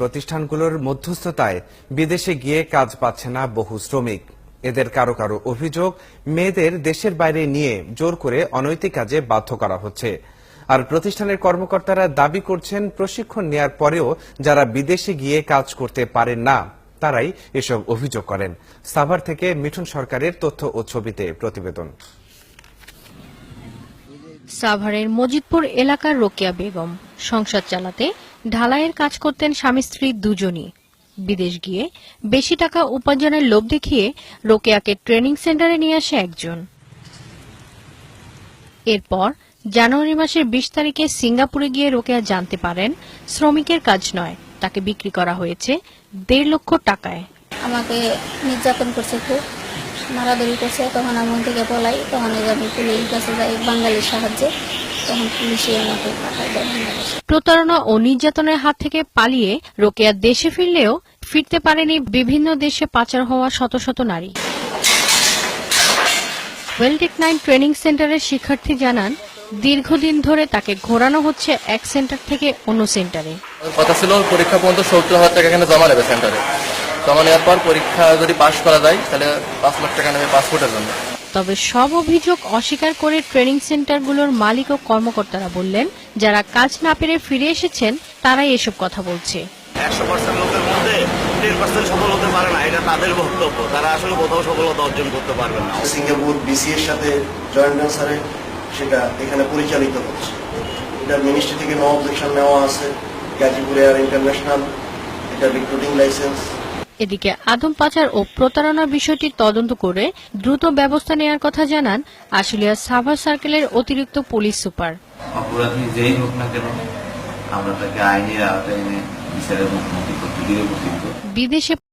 প্রতিষ্ঠানগুলোর মধ্যস্থতায় বিদেশে গিয়ে কাজ পাচ্ছে না বহু শ্রমিক। এদের কারও কারও অভিযোগ, মেয়েদের দেশের বাইরে নিয়ে জোর করে অনৈতিক কাজে বাধ্য করা হচ্ছে। আর প্রতিষ্ঠানের কর্মকর্তারা দাবি করছেন, প্রশিক্ষণ নেয়ার পরেও যারা বিদেশে গিয়ে কাজ করতে পারেন না, তারাই এসব অভিযোগ করেন। সাভার থেকে মিঠুন সরকারের তথ্য ও ছবিতে প্রতিবেদন। সাভারের মজিদপুর এলাকার রোকেয়া বেগম সংসার চালাতে ঢালাইয়ের কাজ করতেন স্বামী স্ত্রী দুজনই। বিদেশ গিয়ে বেশি টাকা উপার্জনের লোভ দেখিয়ে রোকেয়াকে ট্রেনিং সেন্টারে নিয়ে আসে একজন। এরপর জানুয়ারি মাসের বিশ তারিখে সিঙ্গাপুরে গিয়ে রোকেয়া জানতে পারেন শ্রমিকের কাজ নয়, তাকে বিক্রি করা হয়েছে দেড় লক্ষ টাকায়। আমাকে নির্যাতন করছে খুব। মারাধরি করছে তখন আমি থেকে পলাই তখন এই আমি পুলিশ কাছে যাই বাঙালির সাহায্যে তখন পুলিশে আমাকে পাঠায় দেয় প্রতারণা ও নির্যাতনের হাত থেকে পালিয়ে রোকেয়া দেশে ফিরলেও ফিরতে পারেনি বিভিন্ন দেশে পাচার হওয়া শত শত নারী। ওয়েলটেক নাইন ট্রেনিং সেন্টারের শিক্ষার্থী জানান দীর্ঘদিন ধরে তাকে ঘোরানো হচ্ছে এক সেন্টার থেকে অন্য সেন্টারে। কথা ছিল পরীক্ষা পর্যন্ত সত্তর হাজার টাকা এখানে জমা নেবে সেন্টারে। জমা নেওয়ার পর পরীক্ষা যদি পাশ করা যায় তাহলে পাঁচ লাখ টাকা নেবে পাসপোর্টের জন্য। তবে সব অভিযোগ অস্বীকার করে ট্রেনিং সেন্টারগুলোর মালিক ও কর্মকর্তারা বললেন যারা কাজ না পেরে ফিরে এসেছেন তারাই এসব কথা বলছে। একশো পার্সেন্ট লোকের মধ্যে টেন পার্সেন্ট সফল হতে পারে না এটা তাদের বক্তব্য। তারা আসলে কোথাও সফলতা অর্জন করতে পারবে না। সিঙ্গাপুর বিসি এর সাথে জয়েন্ট ভেঞ্চারে সেটা এখানে পরিচালিত হচ্ছে। এটা মিনিস্ট্রি থেকে নো অবজেকশন নেওয়া আছে। গাজীপুর এয়ার ইন্টারন্যাশনাল এটা রিক্রুটিং লাইসেন্স এদিকে আদম পাচার ও প্রতারণা বিষয়টি তদন্ত করে দ্রুত ব্যবস্থা নেওয়ার কথা জানান আশুলিয়া সাভার সার্কেলের অতিরিক্ত পুলিশ সুপার। অপরাধী যেই হোক না কেন আমরা তাকে আইনের আওতায় এনে বিচারের মুখোমুখি করতে বিদেশে